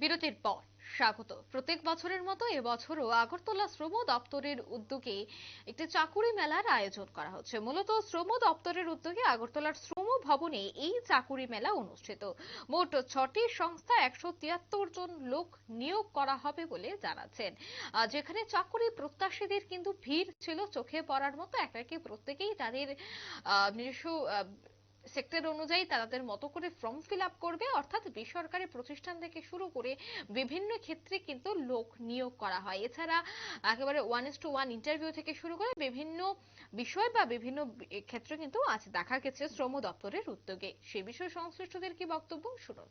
বিরতির পর। স্বাগত। প্রত্যেক বছরের মতো এবছরও আগরতলা শ্রম দপ্তরের উদ্যোগে একটি চাকুরি মেলার আয়োজন করা হচ্ছে। মূলত শ্রম দপ্তরের উদ্যোগে আগরতলার শ্রম ভবনে এই চাকুরি মেলা অনুষ্ঠিত। মোট ছটি সংস্থা একশো তিয়াত্তর জন লোক নিয়োগ করা হবে বলে জানাচ্ছেন। যেখানে চাকুরি প্রত্যাশীদের কিন্তু ভিড় ছিল, চোখে পড়ার মতো একে প্রত্যেকেই তাদের নিজস্ব সেক্টর অনুযায়ী তাদের মতো করে ফর্ম ফিল আপ করবে, অর্থাৎ বেসরকারি প্রতিষ্ঠান থেকে শুরু করে বিভিন্ন ক্ষেত্রে কিন্তু লোক নিয়োগ করা হয়। এছাড়া একেবারে one is to one interview থেকে শুরু করে বিভিন্ন বিষয় বা বিভিন্ন ক্ষেত্রে কিন্তু আজ দেখা গেছে শ্রম দপ্তরের উদ্যোগে। সে বিষয়ে সংশ্লিষ্টদের কি বক্তব্য? শুনুন।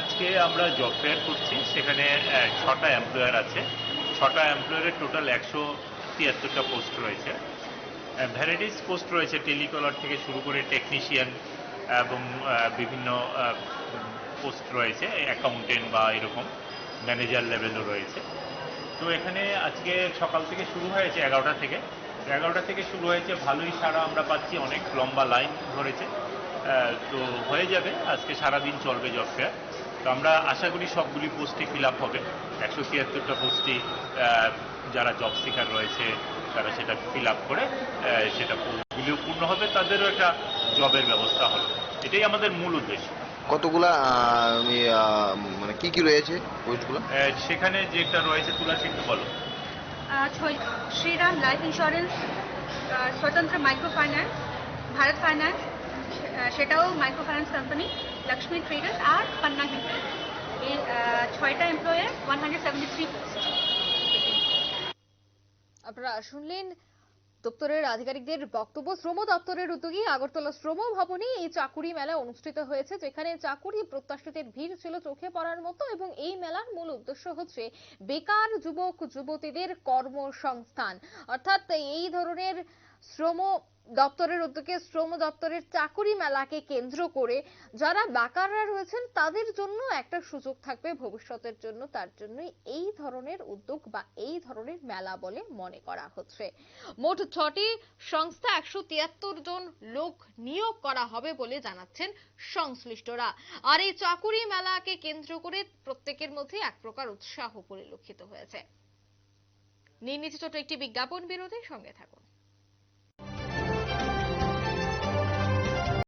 আজকে আমরা জব ফেয়ার করছি। সেখানে ছটা এমপ্লয়ার আছে। ছটা এমপ্লয়ারের টোটাল একশো তিয়াত্তরটা পোস্ট রয়েছে। ভ্যারাইটিস পোস্ট রয়েছে, টেলিকলার থেকে শুরু করে টেকনিশিয়ান এবং বিভিন্ন পোস্ট রয়েছে, অ্যাকাউন্টেন্ট বা এরকম ম্যানেজার লেভেলও রয়েছে। তো এখানে আজকে সকাল থেকে শুরু হয়েছে, এগারোটা থেকে। এগারোটা থেকে শুরু হয়েছে, ভালোই সারা আমরা পাচ্ছি, অনেক লম্বা লাইন ধরেছে। তো হয়ে যাবে, আজকে সারাদিন চলবে জব ফেয়ার তো আমরা আশা করি সবগুলি পোস্টই ফিল আপ হবে। একশো তিয়াত্তরটা পোস্টই যারা জব সিকার রয়েছে তারা সেটা ফিল আপ করে সেটা পোস্টগুলিও পূর্ণ হবে তাদেরও একটা জবের ব্যবস্থা হবে। এটাই আমাদের মূল উদ্দেশ্য। কতগুলা মানে কি কি রয়েছে পোস্টগুলো? সেখানে যেটা রয়েছে তুলাসী একটু বলো ছয়- Shriram life insurance Swatantra micro finance Bharat finance সেটাও micro finance company Lakshmi traders আর পান্না এই ছয়টা employer one hundred seventy three post আপনারা শুনলেন দপ্তরের আধিকারিকদের বক্তব্য। শ্রম দপ্তরের উদ্যোগে আগরতলা শ্রম ভবনে এই চাকুরি মেলা অনুষ্ঠিত হয়েছে, যেখানে চাকুরি প্রত্যাশীদের ভিড় ছিল চোখে পড়ার মতো এবং এই মেলার মূল উদ্দেশ্য হচ্ছে বেকার যুবক, যুবতীদের কর্মসংস্থান। অর্থাৎ এই ধরনের শ্রম দপ্তরের উদ্যোগে শ্রম দপ্তরের চাকুরি মেলাকে কেন্দ্র করে যারা বেকাররা রয়েছেন, তাদের জন্য একটা সুযোগ থাকবে ভবিষ্যতের জন্য। তার জন্যই এই ধরনের উদ্যোগ বা এই ধরনের মেলা বলে মনে করা হচ্ছে। মোট ছটি সংস্থা একশো তিয়াত্তর জন লোক নিয়োগ করা হবে বলে জানাচ্ছেন সংশ্লিষ্টরা। আর এই চাকুরি মেলাকে কেন্দ্র করে প্রত্যেকের মধ্যে এক প্রকার উৎসাহ পরিলক্ষিত হয়েছে। নিয়ে ছোট একটি বিজ্ঞাপন বিরোধী সঙ্গে থাকুন।